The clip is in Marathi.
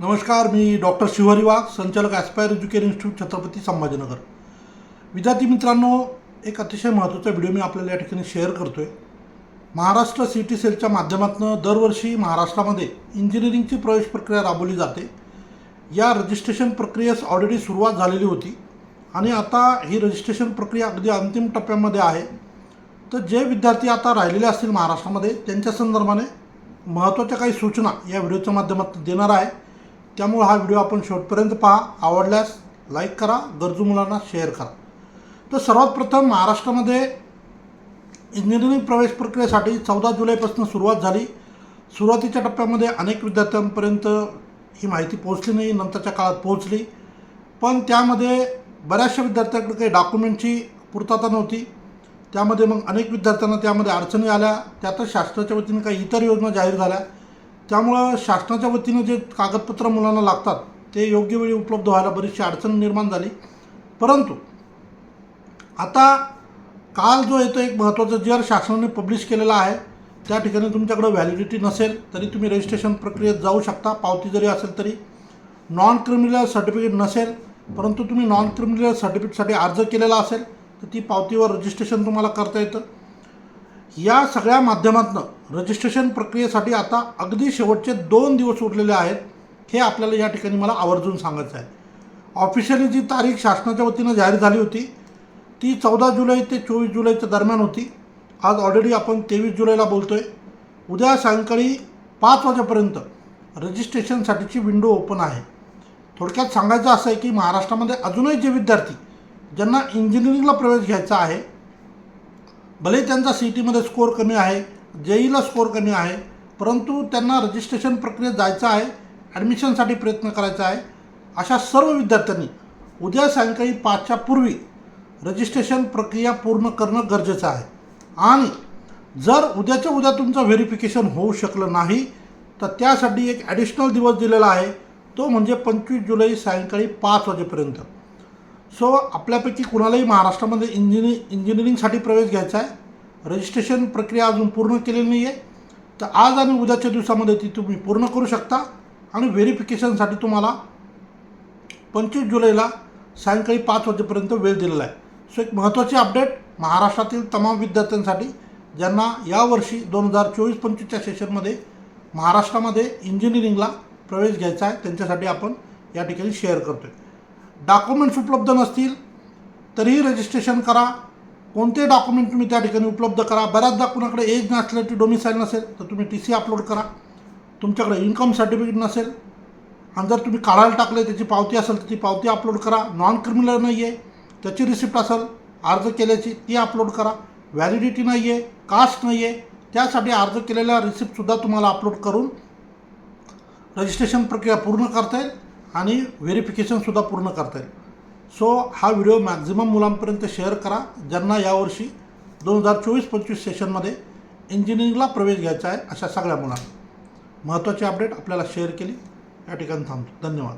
नमस्कार मी डॉक्टर शिवहरी वाघ संचालक Aspire education institute Chhatrapati Sambhajinagar. विद्यार्थी मित्रांनो एक अतिशय महत्त्वाचा व्हिडिओ मी आपल्याला या ठिकाणी शेअर करतो आहे महाराष्ट्र सी टी सेलच्या माध्यमातून दरवर्षी महाराष्ट्रामध्ये इंजिनिअरिंगची प्रवेश प्रक्रिया राबवली जाते. या रजिस्ट्रेशन प्रक्रियेस ऑलरेडी सुरुवात झालेली होती आणि आता ही रजिस्ट्रेशन प्रक्रिया अगदी अंतिम टप्प्यामध्ये आहे. तर जे विद्यार्थी आता राहिलेले असतील महाराष्ट्रामध्ये त्यांच्या संदर्भाने महत्त्वाच्या काही सूचना या व्हिडिओच्या माध्यमातून देणार आहे. त्यामुळे हा व्हिडिओ आपण शेवटपर्यंत पहा. आवडल्यास लाईक करा गरजू मुलांना शेअर करा. तर सर्वात प्रथम महाराष्ट्रामध्ये इंजिनिअरिंग प्रवेश प्रक्रियेसाठी चौदा जुलैपासून सुरुवात झाली. सुरुवातीच्या टप्प्यामध्ये अनेक विद्यार्थ्यांपर्यंत ही माहिती पोहोचली नाही नंतरच्या काळात पोहोचली. पण त्यामध्ये बऱ्याचशा विद्यार्थ्यांकडे काही डॉक्युमेंटची पूर्तता नव्हती. त्यामध्ये मग अनेक विद्यार्थ्यांना त्यामध्ये अडचणी आल्या. त्यातच शासनाच्या वतीने काही इतर योजना जाहीर झाल्या. त्यामुळं शासनाच्या वतीनं जे कागदपत्र मुलांना लागतात ते योग्य वेळी उपलब्ध व्हायला बरीचशी अडचण निर्माण झाली. परंतु आता काल जो येतो एक महत्त्वाचा जर शासनाने पब्लिश केलेला आहे त्या ठिकाणी तुमच्याकडं व्हॅलिडिटी नसेल तरी तुम्ही रजिस्ट्रेशन प्रक्रियेत जाऊ शकता. पावती जरी असेल तरी. नॉन क्रिमिनल सर्टिफिकेट नसेल परंतु तुम्ही नॉन क्रिमिनल सर्टिफिकेटसाठी अर्ज केलेला असेल तर ती पावतीवर रजिस्ट्रेशन तुम्हाला करता येतं. या सगळ्या माध्यमातून रजिस्ट्रेशन प्रक्रियेसाठी आता अगदी शेवटचे दोन दिवस उरलेले आहेत हे आपल्याला या ठिकाणी मला आवर्जून सांगायचं आहे. ऑफिशियली जी तारीख शासनाच्या वतीनं जाहीर झाली होती ती चौदा जुलै ते चोवीस जुलैच्या दरम्यान होती. आज ऑलरेडी आपण तेवीस जुलैला बोलतो आहे उद्या सायंकाळी पाच वाजेपर्यंत रजिस्ट्रेशनसाठीची विंडो ओपन आहे. थोडक्यात सांगायचं असं आहे की महाराष्ट्रामध्ये अजूनही जे विद्यार्थी ज्यांना इंजिनिअरिंगला प्रवेश घ्यायचा आहे भले त्यांचा सी टीमध्ये स्कोअर कमी आहे जेईला स्कोअर कमी आहे परंतु त्यांना रजिस्ट्रेशन प्रक्रियेत जायचं आहे ॲडमिशनसाठी प्रयत्न करायचा आहे अशा सर्व विद्यार्थ्यांनी उद्या सायंकाळी पाचच्या पूर्वी रजिस्ट्रेशन प्रक्रिया पूर्ण करणं गरजेचं आहे. आणि जर उद्याच्या उद्या तुमचं व्हेरिफिकेशन होऊ शकलं नाही तर त्यासाठी एक ॲडिशनल दिवस दिलेला आहे तो म्हणजे पंचवीस जुलै सायंकाळी पाच वाजेपर्यंत. सो आपल्यापैकी कुणालाही महाराष्ट्रामध्ये इंजिनि इंजिनिअरिंगसाठी प्रवेश घ्यायचा आहे. रजिस्ट्रेशन प्रक्रिया अजून पूर्ण केलेली नाही आहे तर आज आणि उद्याच्या दिवसामध्ये ती तुम्ही पूर्ण करू शकता आणि व्हेरिफिकेशनसाठी तुम्हाला पंचवीस जुलैला सायंकाळी पाच वाजेपर्यंत वेळ दिलेला आहे. सो एक महत्त्वाची अपडेट महाराष्ट्रातील तमाम विद्यार्थ्यांसाठी ज्यांना यावर्षी दोन हजार चोवीस पंचवीसच्या सेशनमध्ये महाराष्ट्रामध्ये इंजिनिअरिंगला प्रवेश घ्यायचा आहे त्यांच्यासाठी आपण या ठिकाणी शेअर करतो आहे डॉक्युमेंट्स उपलब्ध नसतील तरीही रजिस्ट्रेशन करा. कोणते डॉक्युमेंट तुम्ही त्या ठिकाणी उपलब्ध करा. बऱ्याचदा कुणाकडे एज नॅशनॅलिटी डोमिसाईल नसेल तर तुम्ही टी सी अपलोड करा. तुमच्याकडे इन्कम सर्टिफिकेट नसेल आणि जर तुम्ही काढायला टाकले त्याची पावती असेल तर ती पावती अपलोड करा. नॉन क्रिमिनल नाही आहे त्याची रिसिप्ट असेल अर्ज केल्याची ती अपलोड करा. व्हॅलिडिटी नाही आहे कास्ट नाही आहे त्यासाठी अर्ज केलेल्या रिसिप्टसुद्धा तुम्हाला अपलोड करून रजिस्ट्रेशन प्रक्रिया पूर्ण करता येईल. आणि व्हेरिफिकेशनसुद्धा पूर्ण करता येईल. सो हा व्हिडिओ मॅक्झिमम मुलांपर्यंत शेअर करा. ज्यांना यावर्षी दोन हजार चोवीस पंचवीस सेशनमध्ये इंजिनिअरिंगला प्रवेश घ्यायचा आहे अशा सगळ्या मुलांना. महत्त्वाची अपडेट आपल्याला शेअर केली. या ठिकाणी थांबतो. धन्यवाद.